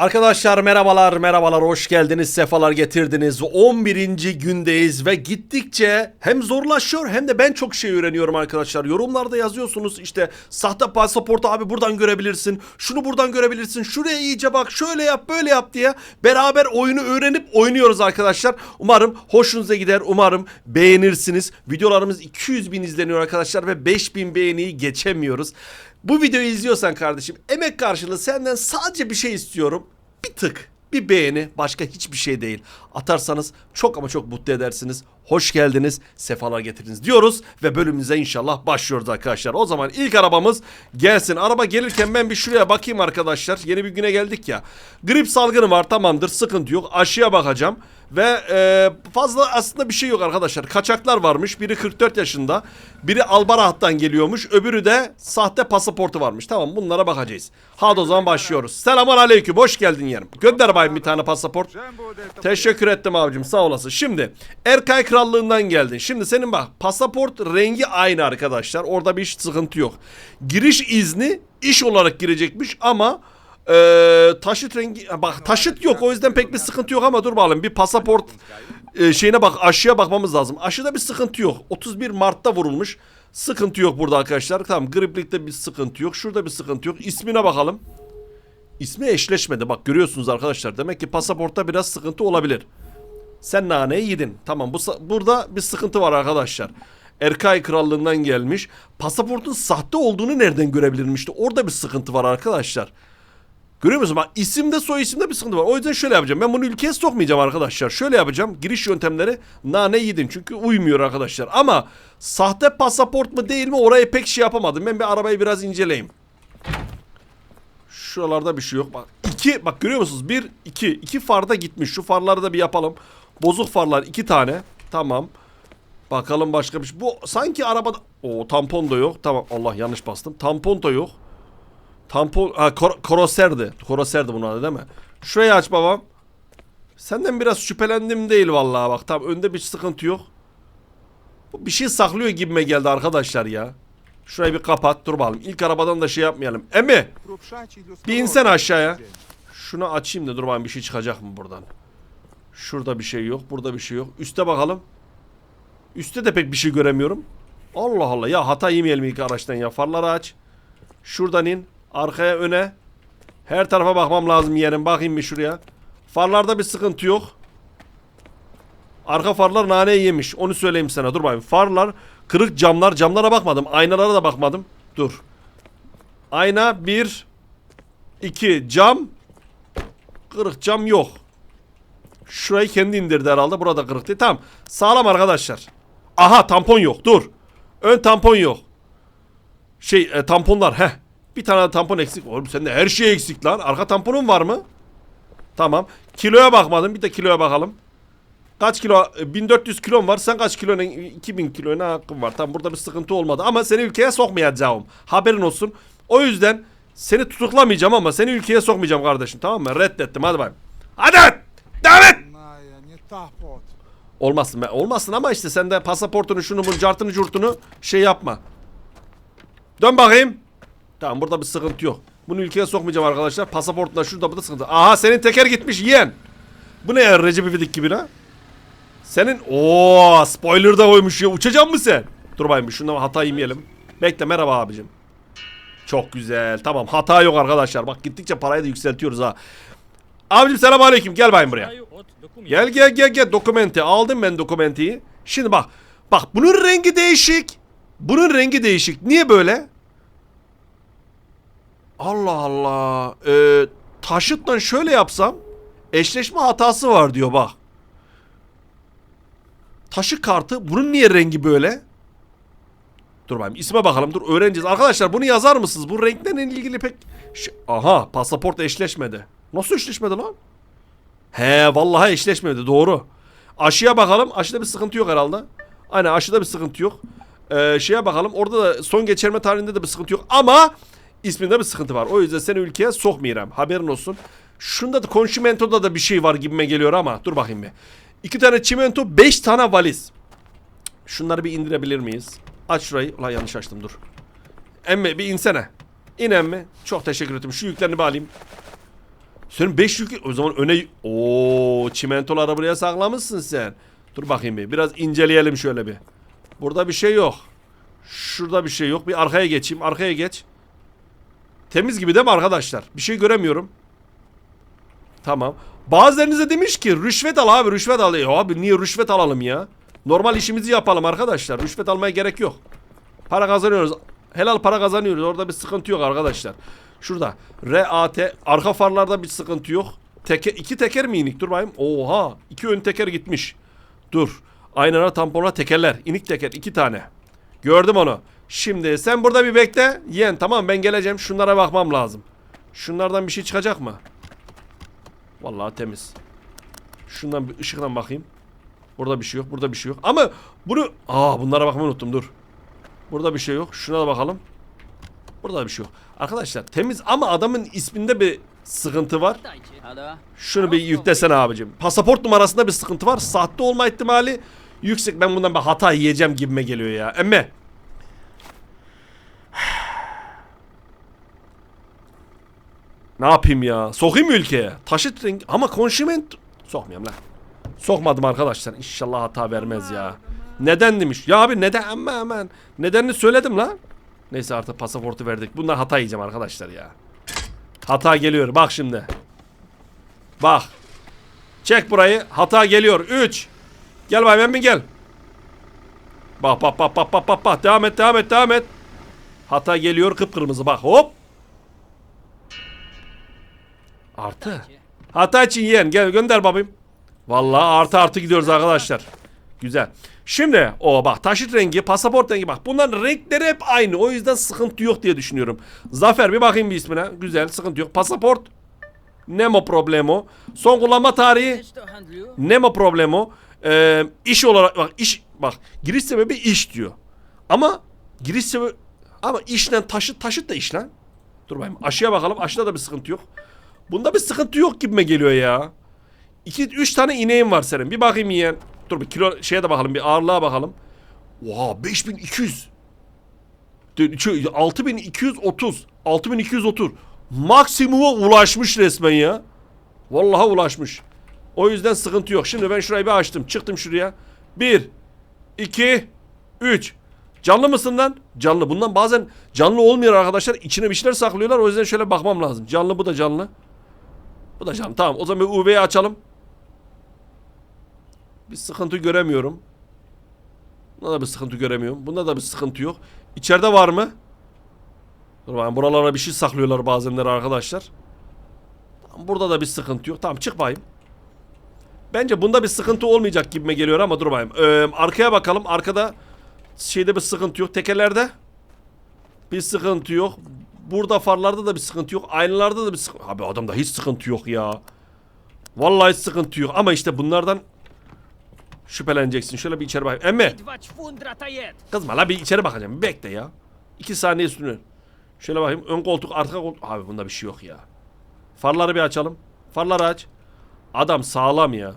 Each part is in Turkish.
Arkadaşlar merhabalar merhabalar hoş geldiniz sefalar getirdiniz. 11. gündeyiz ve gittikçe hem zorlaşıyor hem de ben çok şey öğreniyorum arkadaşlar. Yorumlarda yazıyorsunuz işte sahte pasaportu abi buradan görebilirsin şunu buradan görebilirsin şuraya iyice bak şöyle yap böyle yap diye beraber oyunu öğrenip oynuyoruz arkadaşlar. Umarım hoşunuza gider umarım beğenirsiniz. Videolarımız 200 bin izleniyor arkadaşlar ve 5000 beğeniyi geçemiyoruz bu videoyu izliyorsan kardeşim emek karşılığı senden sadece bir şey istiyorum. Bir tık, bir beğeni, başka hiçbir şey değil. Atarsanız çok ama çok mutlu edersiniz. Hoş geldiniz, sefalar getirdiniz diyoruz ve bölümümüze inşallah başlıyoruz arkadaşlar. O zaman ilk arabamız gelsin. Araba gelirken ben bir şuraya bakayım arkadaşlar. Yeni bir güne geldik ya. Grip salgını var tamamdır sıkıntı yok. Aşıya bakacağım. Ve e, fazla aslında bir şey yok arkadaşlar. Kaçaklar varmış. Biri 44 yaşında. Biri Albarahat'tan geliyormuş. Öbürü de sahte pasaportu varmış. Tamam bunlara bakacağız. Hadi o zaman başlıyoruz. Selamun aleyküm. Hoş geldin yerim. Gönder bayım bir tane pasaport. Teşekkür ettim abicim sağ olasın. Şimdi Erkay Krallığından geldin. Şimdi senin bak pasaport rengi aynı arkadaşlar. Orada bir sıkıntı yok. Giriş izni iş olarak girecekmiş ama ee, taşıt rengi bak taşıt yok o yüzden pek bir sıkıntı yok ama dur bakalım bir pasaport e, şeyine bak aşıya bakmamız lazım. Aşıda bir sıkıntı yok. 31 Mart'ta vurulmuş. Sıkıntı yok burada arkadaşlar. Tamam griplikte bir sıkıntı yok. Şurada bir sıkıntı yok. İsmine bakalım. İsmi eşleşmedi. Bak görüyorsunuz arkadaşlar. Demek ki pasaportta biraz sıkıntı olabilir. Sen naneyi yedin. Tamam bu burada bir sıkıntı var arkadaşlar. Erkay Krallığından gelmiş. Pasaportun sahte olduğunu nereden görebilirim işte. Orada bir sıkıntı var arkadaşlar. Görüyor musun? Bak isimde soy isimde bir sıkıntı var. O yüzden şöyle yapacağım. Ben bunu ülkeye sokmayacağım arkadaşlar. Şöyle yapacağım. Giriş yöntemleri nane yedin. Çünkü uymuyor arkadaşlar. Ama sahte pasaport mu değil mi orayı pek şey yapamadım. Ben bir arabayı biraz inceleyeyim. Şuralarda bir şey yok. Bak iki bak görüyor musunuz? Bir iki iki farda gitmiş. Şu farları da bir yapalım. Bozuk farlar iki tane. Tamam. Bakalım başka bir şey. Bu sanki arabada... O tampon da yok. Tamam Allah yanlış bastım. Tampon da yok. Tampon... Ha kor koroserdi. Koroserdi bunun adı değil mi? Şurayı aç babam. Senden biraz şüphelendim değil vallahi bak. Tamam önde bir sıkıntı yok. Bu bir şey saklıyor gibime geldi arkadaşlar ya. Şurayı bir kapat. Dur bakalım. İlk arabadan da şey yapmayalım. Emi bir insen aşağıya. Şunu açayım da dur bakalım bir şey çıkacak mı buradan. Şurada bir şey yok. Burada bir şey yok. Üste bakalım. Üste de pek bir şey göremiyorum. Allah Allah. Ya hata yemeyelim ilk araçtan ya. Farları aç. Şuradan in. Arkaya öne. Her tarafa bakmam lazım yerim. Bakayım bir şuraya. Farlarda bir sıkıntı yok. Arka farlar nane yemiş. Onu söyleyeyim sana. Dur bakayım. Farlar kırık camlar. Camlara bakmadım. Aynalara da bakmadım. Dur. Ayna bir, iki cam. Kırık cam yok. Şurayı kendi indirdi herhalde. Burada kırık değil. Tamam. Sağlam arkadaşlar. Aha tampon yok. Dur. Ön tampon yok. Şey e, tamponlar. Heh. Bir tane tampon eksik. Oğlum sende her şey eksik lan. Arka tamponun var mı? Tamam. Kiloya bakmadım. Bir de kiloya bakalım. Kaç kilo? E, 1400 kilon var. Sen kaç kilona? 2000 kilona hakkın var. Tamam burada bir sıkıntı olmadı. Ama seni ülkeye sokmayacağım. Haberin olsun. O yüzden seni tutuklamayacağım ama seni ülkeye sokmayacağım kardeşim. Tamam mı? Reddettim. Hadi bakayım. Hadi! Devam et! Olmazsın. Olmazsın ama işte sen de pasaportunu, şunu bunu, cartını, curtunu şey yapma. Dön bakayım. Tamam burada bir sıkıntı yok. Bunu ülkeye sokmayacağım arkadaşlar. Pasaportla şurada burada sıkıntı. Aha senin teker gitmiş yeğen. Bu ne ya Recep İvedik gibi lan? Senin o spoiler da koymuş ya. Uçacak mı sen? Dur bakayım bir şundan hata yemeyelim. Bekle merhaba abicim. Çok güzel. Tamam hata yok arkadaşlar. Bak gittikçe parayı da yükseltiyoruz ha. Abicim selam aleyküm. Gel bakayım buraya. Gel gel gel gel dokumenti aldım ben dokumentiyi. Şimdi bak bak bunun rengi değişik. Bunun rengi değişik. Niye böyle? Allah Allah. Ee, taşıtla şöyle yapsam eşleşme hatası var diyor bak. Taşı kartı bunun niye rengi böyle? Dur bakayım isme bakalım dur öğreneceğiz. Arkadaşlar bunu yazar mısınız? Bu renklerle ilgili pek... Ş- Aha pasaport eşleşmedi. Nasıl eşleşmedi lan? He vallahi eşleşmedi doğru. Aşıya bakalım. Aşıda bir sıkıntı yok herhalde. Aynen aşıda bir sıkıntı yok. Ee, şeye bakalım. Orada da son geçirme tarihinde de bir sıkıntı yok. Ama isminde bir sıkıntı var. O yüzden seni ülkeye sokmayacağım. Haberin olsun. Şunda da Conchimento'da da bir şey var gibime geliyor ama. Dur bakayım bir. İki tane çimento, beş tane valiz. Şunları bir indirebilir miyiz? Aç şurayı. Ulan yanlış açtım dur. Emmi bir insene. İn emmi. Çok teşekkür ederim. Şu yüklerini bir alayım. Senin 5 yük o zaman öne o çimentoları buraya saklamışsın sen. Dur bakayım bir. Biraz inceleyelim şöyle bir. Burada bir şey yok. Şurada bir şey yok. Bir arkaya geçeyim. Arkaya geç. Temiz gibi değil mi arkadaşlar? Bir şey göremiyorum. Tamam. Bazılarınız demiş ki rüşvet al abi rüşvet al. Ya abi niye rüşvet alalım ya? Normal işimizi yapalım arkadaşlar. Rüşvet almaya gerek yok. Para kazanıyoruz. Helal para kazanıyoruz. Orada bir sıkıntı yok arkadaşlar. Şurada. RAT. Arka farlarda bir sıkıntı yok. Teke, iki teker mi inik? Dur bakayım. Oha. iki ön teker gitmiş. Dur. Aynara tampona tekerler. İnik teker. iki tane. Gördüm onu. Şimdi sen burada bir bekle. Yen tamam ben geleceğim. Şunlara bakmam lazım. Şunlardan bir şey çıkacak mı? Vallahi temiz. Şundan bir ışıktan bakayım. Burada bir şey yok. Burada bir şey yok. Ama bunu... Aa bunlara bakmayı unuttum. Dur. Burada bir şey yok. Şuna da bakalım. Burada da bir şey yok. Arkadaşlar temiz ama adamın isminde bir sıkıntı var. Şunu bir yüklesene abicim. Pasaport numarasında bir sıkıntı var. Sahte olma ihtimali yüksek. Ben bundan bir hata yiyeceğim gibime geliyor ya. Emme. Ne yapayım ya? Sokayım mı ülkeye? Taşıt rengi ama konşiment sokmayayım lan. Sokmadım arkadaşlar. İnşallah hata vermez ya. Neden demiş? Ya abi neden? Aman aman. Nedenini söyledim lan. Neyse artık pasaportu verdik. Bundan hata yiyeceğim arkadaşlar ya. Hata geliyor. Bak şimdi. Bak. Çek burayı. Hata geliyor. 3. Gel bayım emmi gel. Bak bak bak bak bak bak bak. Devam et devam et devam et. Hata geliyor kıpkırmızı bak hop. Artı. Hata için yeğen gel gönder babim. Vallahi artı artı gidiyoruz arkadaşlar. Güzel. Şimdi o bak taşıt rengi, pasaport rengi bak. Bunların renkleri hep aynı. O yüzden sıkıntı yok diye düşünüyorum. Zafer bir bakayım bir ismine. Güzel sıkıntı yok. Pasaport. Nemo problemo. Son kullanma tarihi. Nemo problemo. Ee, iş olarak bak iş bak giriş sebebi iş diyor. Ama giriş sebebi ama işle taşıt taşıt da iş lan. Dur bakayım aşıya bakalım. Aşıda da bir sıkıntı yok. Bunda bir sıkıntı yok gibime geliyor ya. 2 3 tane ineğin var senin. Bir bakayım yiyen. Dur bir kilo şeye de bakalım bir ağırlığa bakalım. Oha 5200. De- şu 6230. 6230. Maksimuma ulaşmış resmen ya. Vallahi ulaşmış. O yüzden sıkıntı yok. Şimdi ben şurayı bir açtım. Çıktım şuraya. 1 2 3 Canlı mısın lan? Canlı. Bundan bazen canlı olmuyor arkadaşlar. İçine bir şeyler saklıyorlar. O yüzden şöyle bakmam lazım. Canlı bu da canlı. Bu da canlı. Tamam. O zaman bir UV'yi açalım. Bir sıkıntı göremiyorum. Bunda da bir sıkıntı göremiyorum. Bunda da bir sıkıntı yok. İçeride var mı? Dur bakayım. Buralara bir şey saklıyorlar bazenleri arkadaşlar. Burada da bir sıkıntı yok. Tamam çık bakayım. Bence bunda bir sıkıntı olmayacak gibime geliyor ama dur bakayım. Ee, arkaya bakalım. Arkada şeyde bir sıkıntı yok. Tekerlerde bir sıkıntı yok. Burada farlarda da bir sıkıntı yok. Aynalarda da bir sıkıntı Abi adamda hiç sıkıntı yok ya. Vallahi hiç sıkıntı yok. Ama işte bunlardan şüpheleneceksin. Şöyle bir içeri bak. Emme kızma la bir içeri bakacağım. Bir bekle ya. İki saniye sürüyor. Şöyle bakayım. Ön koltuk, arka koltuk. Abi bunda bir şey yok ya. Farları bir açalım. Farları aç. Adam sağlam ya.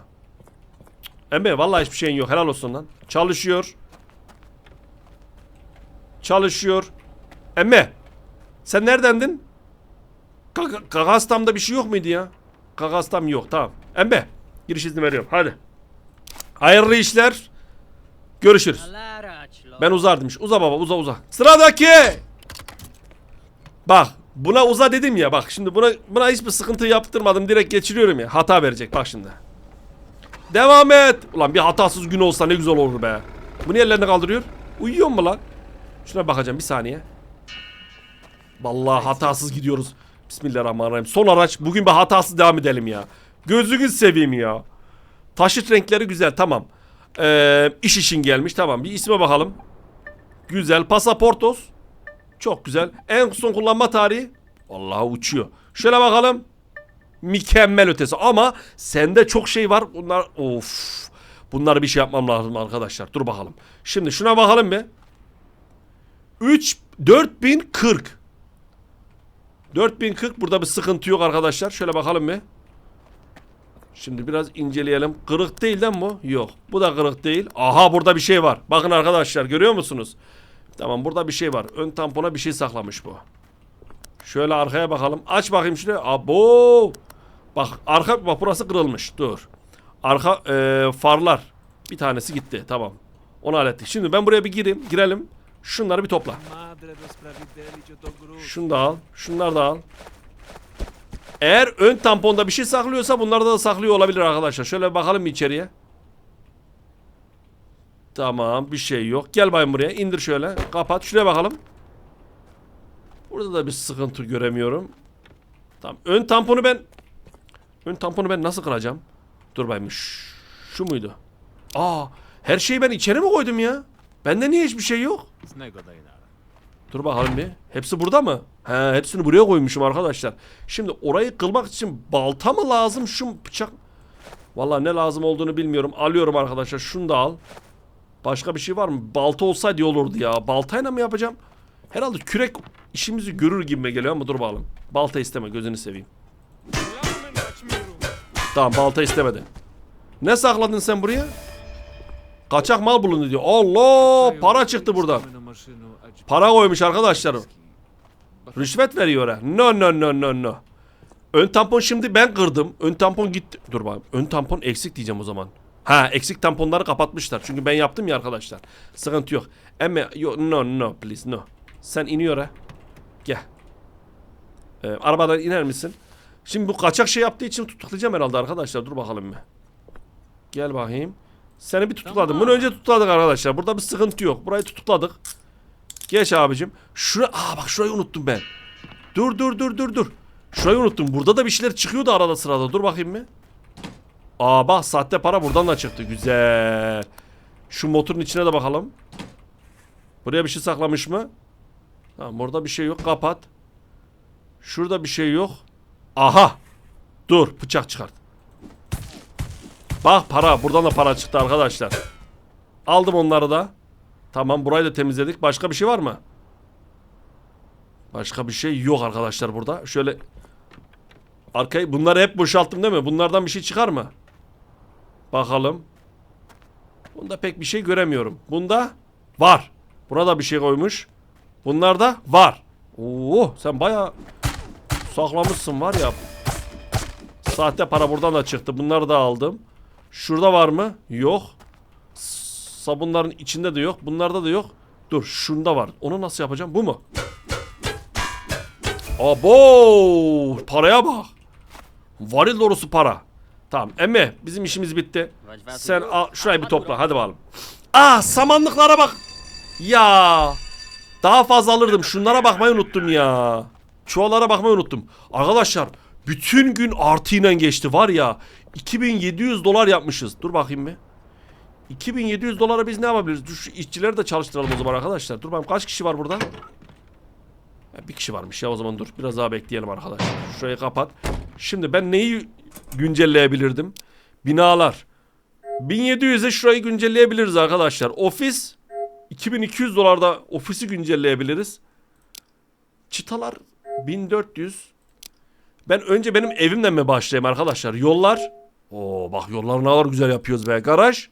Emme vallahi hiçbir şeyin yok. Helal olsun lan. Çalışıyor. Çalışıyor. Emme. Sen neredendin? Ka- Kagastam'da bir şey yok muydu ya? Kagastam yok. Tamam. Emme. Giriş izni veriyorum. Hadi. Hayırlı işler. Görüşürüz. Ben uzar demiş. Uza baba uza uza. Sıradaki. Bak buna uza dedim ya bak şimdi buna buna hiçbir sıkıntı yaptırmadım direkt geçiriyorum ya. Hata verecek bak şimdi. Devam et. Ulan bir hatasız gün olsa ne güzel olur be. Bu niye ellerini kaldırıyor? Uyuyor mu lan? Şuna bakacağım bir saniye. Vallahi hatasız gidiyoruz. Bismillahirrahmanirrahim. Son araç. Bugün bir hatasız devam edelim ya. Gözünü seveyim ya. Taşıt renkleri güzel tamam. Ee, iş için gelmiş tamam. Bir isme bakalım. Güzel. Pasaportos. Çok güzel. En son kullanma tarihi. Vallahi uçuyor. Şöyle bakalım. Mükemmel ötesi ama sende çok şey var. Bunlar of. Bunları bir şey yapmam lazım arkadaşlar. Dur bakalım. Şimdi şuna bakalım bir. 3 4040. 4040 burada bir sıkıntı yok arkadaşlar. Şöyle bakalım bir. Şimdi biraz inceleyelim. Kırık değil mi bu? Yok. Bu da kırık değil. Aha burada bir şey var. Bakın arkadaşlar görüyor musunuz? Tamam burada bir şey var. Ön tampona bir şey saklamış bu. Şöyle arkaya bakalım. Aç bakayım şunu. Abo. Bak arka bak burası kırılmış. Dur. Arka e, farlar. Bir tanesi gitti. Tamam. Onu hallettik. Şimdi ben buraya bir gireyim. Girelim. Şunları bir topla. Şunu da al. Şunları da al. Eğer ön tamponda bir şey saklıyorsa bunları da saklıyor olabilir arkadaşlar. Şöyle bakalım içeriye. Tamam bir şey yok. Gel bayım buraya. indir şöyle. Kapat. Şuraya bakalım. Burada da bir sıkıntı göremiyorum. Tamam. Ön tamponu ben Ön tamponu ben nasıl kıracağım? Dur bayım. Şu muydu? Aa, her şeyi ben içeri mi koydum ya? Bende niye hiçbir şey yok? Dur bakalım bir. Hepsi burada mı? He, hepsini buraya koymuşum arkadaşlar. Şimdi orayı kılmak için balta mı lazım şu bıçak? Vallahi ne lazım olduğunu bilmiyorum. Alıyorum arkadaşlar. Şunu da al. Başka bir şey var mı? Balta olsaydı olurdu ya. Baltayla mı yapacağım? Herhalde kürek işimizi görür gibime geliyor ama dur bakalım. Balta isteme gözünü seveyim. Tamam balta istemedi. Ne sakladın sen buraya? Kaçak mal bulundu diyor. Allah para çıktı buradan. Para koymuş arkadaşlar. Rüşvet veriyor ha. No no no no no. Ön tampon şimdi ben kırdım. Ön tampon gitti. Dur bakayım. Ön tampon eksik diyeceğim o zaman. Ha eksik tamponları kapatmışlar. Çünkü ben yaptım ya arkadaşlar. Sıkıntı yok. Ama yo, no no please no. Sen iniyor ha. Gel. Ee, arabadan iner misin? Şimdi bu kaçak şey yaptığı için tutuklayacağım herhalde arkadaşlar. Dur bakalım bir. Gel bakayım. Seni bir tutukladım. Bunu önce tutukladık arkadaşlar. Burada bir sıkıntı yok. Burayı tutukladık. Geç abicim. Şura Aa bak şurayı unuttum ben. Dur dur dur dur dur. Şurayı unuttum. Burada da bir şeyler çıkıyordu arada sırada. Dur bakayım mı? Aa bak sahte para buradan da çıktı. Güzel. Şu motorun içine de bakalım. Buraya bir şey saklamış mı? Tamam burada bir şey yok. Kapat. Şurada bir şey yok. Aha. Dur bıçak çıkart. Bak para. Buradan da para çıktı arkadaşlar. Aldım onları da. Tamam burayı da temizledik. Başka bir şey var mı? Başka bir şey yok arkadaşlar burada. Şöyle arkayı bunları hep boşalttım değil mi? Bunlardan bir şey çıkar mı? Bakalım. Bunda pek bir şey göremiyorum. Bunda var. Burada bir şey koymuş. Bunlarda var. Oo sen bayağı saklamışsın var ya. Sahte para buradan da çıktı. Bunları da aldım. Şurada var mı? Yok. Sabunların içinde de yok. Bunlarda da yok. Dur şunda var. Onu nasıl yapacağım? Bu mu? Abo! Paraya bak. Varil dolusu para. Tamam. Emme bizim işimiz bitti. Sen al, şurayı bir topla. Hadi bakalım. Aa samanlıklara bak. Ya. Daha fazla alırdım. Şunlara bakmayı unuttum ya. Çuvallara bakmayı unuttum. Arkadaşlar bütün gün artıyla geçti var ya. 2700 dolar yapmışız. Dur bakayım bir. 2700 dolara biz ne yapabiliriz? Dur şu işçileri de çalıştıralım o zaman arkadaşlar. Dur bakayım kaç kişi var burada? Ya bir kişi varmış ya o zaman dur. Biraz daha bekleyelim arkadaşlar. Şurayı kapat. Şimdi ben neyi güncelleyebilirdim? Binalar. 1700'e şurayı güncelleyebiliriz arkadaşlar. Ofis 2200 dolarda ofisi güncelleyebiliriz. Çıtalar 1400. Ben önce benim evimden mi başlayayım arkadaşlar? Yollar. Oo bak yollar ne kadar güzel yapıyoruz be. Garaj.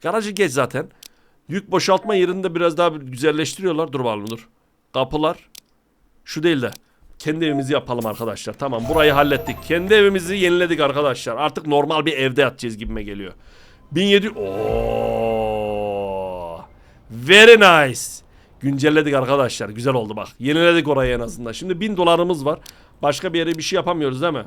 Garajı geç zaten. Yük boşaltma yerini de biraz daha güzelleştiriyorlar. Dur bakalım dur. Kapılar. Şu değil de. Kendi evimizi yapalım arkadaşlar. Tamam burayı hallettik. Kendi evimizi yeniledik arkadaşlar. Artık normal bir evde yatacağız gibime geliyor. 1700... Oo. Very nice. Güncelledik arkadaşlar. Güzel oldu bak. Yeniledik orayı en azından. Şimdi 1000 dolarımız var. Başka bir yere bir şey yapamıyoruz değil mi?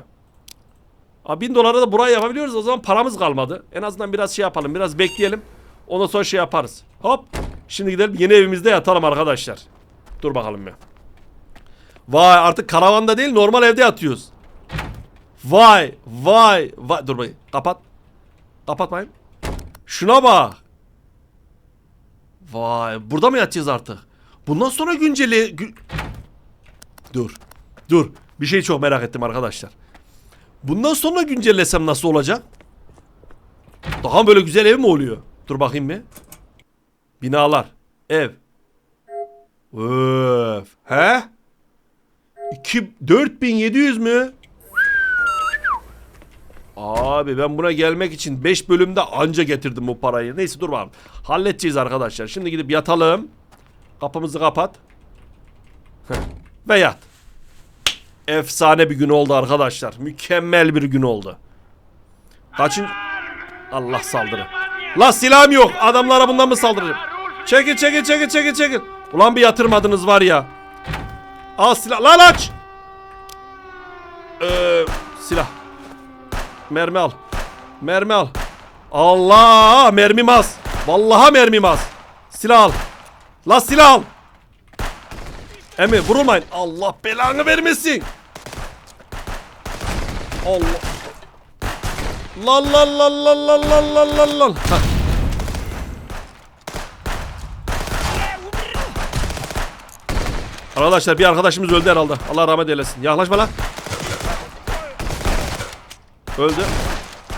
Aa, 1000 dolara da burayı yapabiliyoruz. O zaman paramız kalmadı. En azından biraz şey yapalım. Biraz bekleyelim. Ondan sonra şey yaparız. Hop. Şimdi gidelim yeni evimizde yatalım arkadaşlar. Dur bakalım ya. Vay artık karavanda değil normal evde yatıyoruz. Vay vay vay. Dur bakayım. Kapat. Kapat bakayım. Şuna bak. Vay burada mı yatacağız artık? Bundan sonra günceli... gü- Dur. Dur. Bir şey çok merak ettim arkadaşlar. Bundan sonra güncellesem nasıl olacak? Daha böyle güzel ev mi oluyor? Dur bakayım bir. Binalar. Ev. Öf. He? 2 4700 mü? Abi ben buna gelmek için 5 bölümde anca getirdim bu parayı. Neyse dur bakalım. Halledeceğiz arkadaşlar. Şimdi gidip yatalım. Kapımızı kapat. Ve yat. Efsane bir gün oldu arkadaşlar. Mükemmel bir gün oldu. Kaçın... Allah saldırı. La silahım yok. Adamlara bundan mı saldıracağım? Çekil çekil çekil çekil çekil. Ulan bir yatırmadınız var ya. Al silah. Lan aç. Ee, silah. Mermi al. Mermi al. Allah mermim az. Vallahi mermim az. Silah al. La silah al. Emi vurulmayın. Allah belanı vermesin. Allah. La la la la la la la la la. Hah. Arkadaşlar bir arkadaşımız öldü herhalde. Allah rahmet eylesin. Yaklaşma lan. Öldü.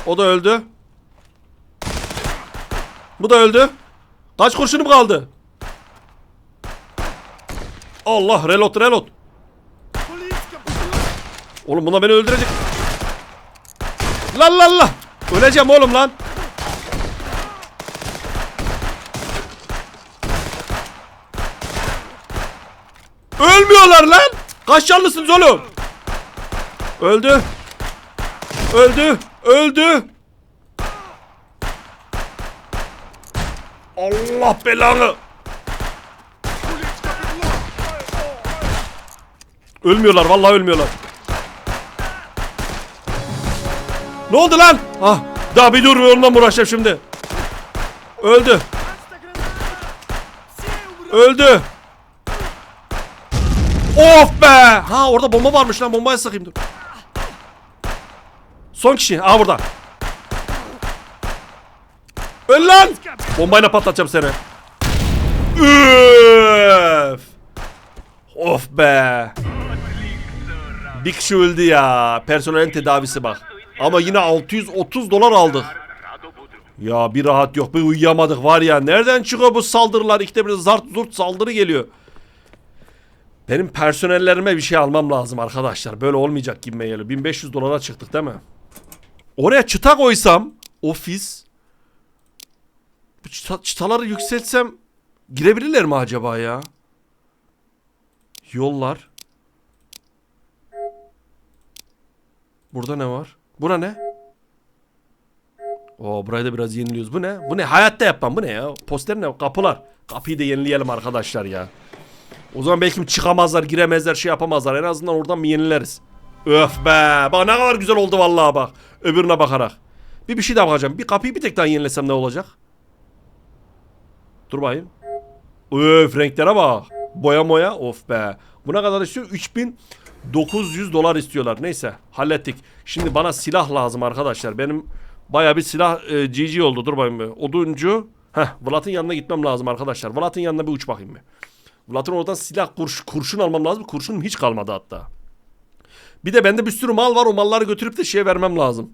O da öldü. Bu da öldü. Kaç kurşunum kaldı? Allah reload reload. Oğlum buna beni öldürecek. Lan lan lan. Öleceğim oğlum lan. Ölmüyorlar lan. Kaç canlısınız oğlum? Öldü. Öldü. Öldü. Allah belanı. Ölmüyorlar vallahi ölmüyorlar. Ne oldu lan? Ah, daha bir dur onunla uğraşacağım şimdi? Öldü. Öldü. Of be! Ha orada bomba varmış lan bombayı sıkayım dur. Son kişi. Aa burada. Öl lan! Bombayla patlatacağım seni. Üf! Of be! Bir kişi öldü ya. Personelin tedavisi bak. Ama yine 630 dolar aldık. Ya bir rahat yok. Bir uyuyamadık var ya. Nereden çıkıyor bu saldırılar? İkide bir zart zurt saldırı geliyor. Benim personellerime bir şey almam lazım arkadaşlar. Böyle olmayacak gibi geliyor. 1500 dolara çıktık değil mi? Oraya çıta koysam ofis bu çıta- çıtaları yükseltsem girebilirler mi acaba ya? Yollar. Burada ne var? Bura ne? Oo burayı da biraz yeniliyoruz. Bu ne? Bu ne? Hayatta yapmam. Bu ne ya? Poster ne? Kapılar. Kapıyı da yenileyelim arkadaşlar ya. O zaman belki çıkamazlar, giremezler, şey yapamazlar. En azından oradan bir yenileriz. Öf be. Bak ne kadar güzel oldu vallahi bak. Öbürüne bakarak. Bir bir şey daha bakacağım. Bir kapıyı bir tek daha yenilesem ne olacak? Dur bakayım. Öf renklere bak. Boya moya. Of be. Buna kadar istiyor. 3900 dolar istiyorlar. Neyse hallettik. Şimdi bana silah lazım arkadaşlar. Benim baya bir silah e, GG oldu. Dur bakayım bir. Oduncu. Heh Vlad'ın yanına gitmem lazım arkadaşlar. Vlad'ın yanına bir uç bakayım bir. Vlad'ın oradan silah kurş, kurşun almam lazım. Kurşunum hiç kalmadı hatta. Bir de bende bir sürü mal var. O malları götürüp de şeye vermem lazım.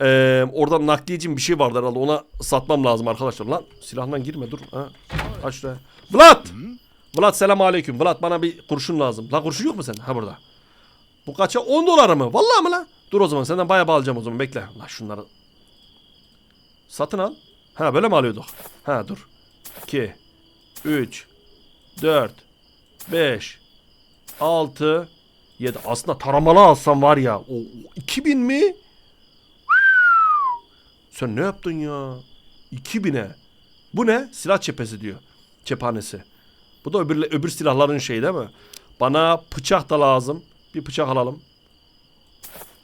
Ee, oradan nakliyecim bir şey vardı herhalde. Ona satmam lazım arkadaşlar. Lan silahdan girme dur. Ha. Aç şuraya. Vlad! Vlad selam aleyküm. Vlad bana bir kurşun lazım. La kurşun yok mu sende? Ha burada. Bu kaça? 10 dolar mı? Vallahi mi lan? Dur o zaman senden bayağı alacağım o zaman. Bekle. La şunları. Satın al. Ha böyle mi alıyorduk? Ha dur. 2 3 4 5 6 7 aslında taramalı alsam var ya. O, o 2000 mi? Sen ne yaptın ya? 2000'e. Bu ne? Silah cephesi diyor. Cephanesi. Bu da öbür, öbür silahların şeyi değil mi? Bana bıçak da lazım. Bir bıçak alalım.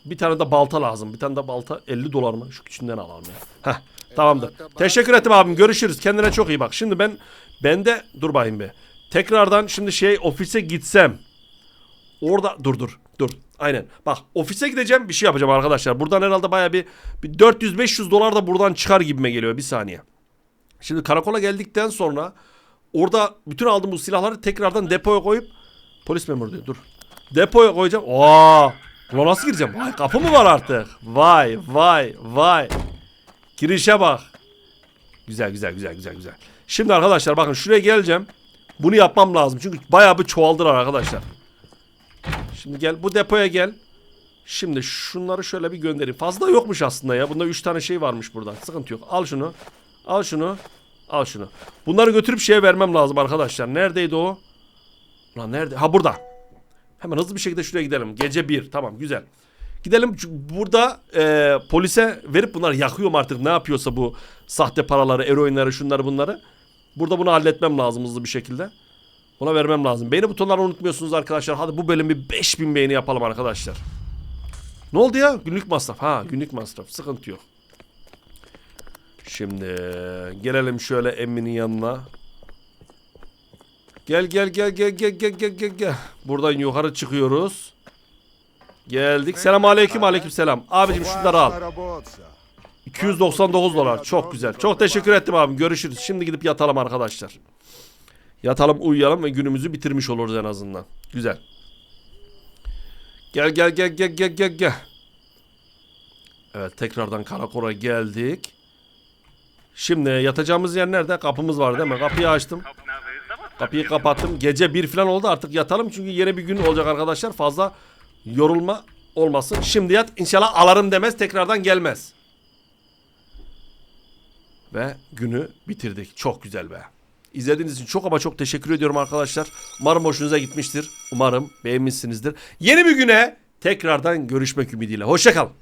Bir tane de balta lazım. Bir tane de balta 50 dolar mı? Şu küçüğünden alalım ya. Heh, tamamdır. Teşekkür ettim abim. Görüşürüz. Kendine çok iyi bak. Şimdi ben ben de dur bakayım bir. Tekrardan şimdi şey ofise gitsem. Orada dur dur dur. Aynen. Bak ofise gideceğim bir şey yapacağım arkadaşlar. Buradan herhalde baya bir, bir 400-500 dolar da buradan çıkar gibime geliyor. Bir saniye. Şimdi karakola geldikten sonra orada bütün aldığım bu silahları tekrardan depoya koyup polis memuru diyor dur. Depoya koyacağım. Oo! Buna nasıl gireceğim? Vay kapı mı var artık? Vay vay vay. Girişe bak. Güzel güzel güzel güzel güzel. Şimdi arkadaşlar bakın şuraya geleceğim. Bunu yapmam lazım. Çünkü bayağı bir çoğaldılar arkadaşlar. Şimdi gel bu depoya gel. Şimdi şunları şöyle bir göndereyim. Fazla yokmuş aslında ya. Bunda 3 tane şey varmış burada. Sıkıntı yok. Al şunu. Al şunu. Al şunu. Bunları götürüp şeye vermem lazım arkadaşlar. Neredeydi o? Lan nerede? Ha burada. Hemen hızlı bir şekilde şuraya gidelim. Gece 1 tamam güzel. Gidelim burada e, polise verip bunları yakıyorum artık ne yapıyorsa bu sahte paraları, eroinleri, şunları bunları. Burada bunu halletmem lazım hızlı bir şekilde. Ona vermem lazım. Beğeni butonlarını unutmuyorsunuz arkadaşlar. Hadi bu bölüm bir 5000 beğeni yapalım arkadaşlar. Ne oldu ya? Günlük masraf. Ha günlük masraf. Sıkıntı yok. Şimdi gelelim şöyle emminin yanına. Gel gel gel gel gel gel gel gel gel. Buradan yukarı çıkıyoruz. Geldik. Selam aleyküm aleyküm selam. Abicim şunları al. 299 dolar. Çok güzel. Çok teşekkür ettim abim. Görüşürüz. Şimdi gidip yatalım arkadaşlar. Yatalım uyuyalım ve günümüzü bitirmiş oluruz en azından. Güzel. Gel gel gel gel gel gel gel. Evet tekrardan karakola geldik. Şimdi yatacağımız yer nerede? Kapımız var değil mi? Kapıyı açtım. Kapıyı kapattım. Gece bir falan oldu artık yatalım çünkü yeni bir gün olacak arkadaşlar. Fazla yorulma olmasın. Şimdi yat inşallah alarım demez tekrardan gelmez. Ve günü bitirdik. Çok güzel be. İzlediğiniz için çok ama çok teşekkür ediyorum arkadaşlar. Umarım hoşunuza gitmiştir. Umarım beğenmişsinizdir. Yeni bir güne tekrardan görüşmek ümidiyle. Hoşçakalın.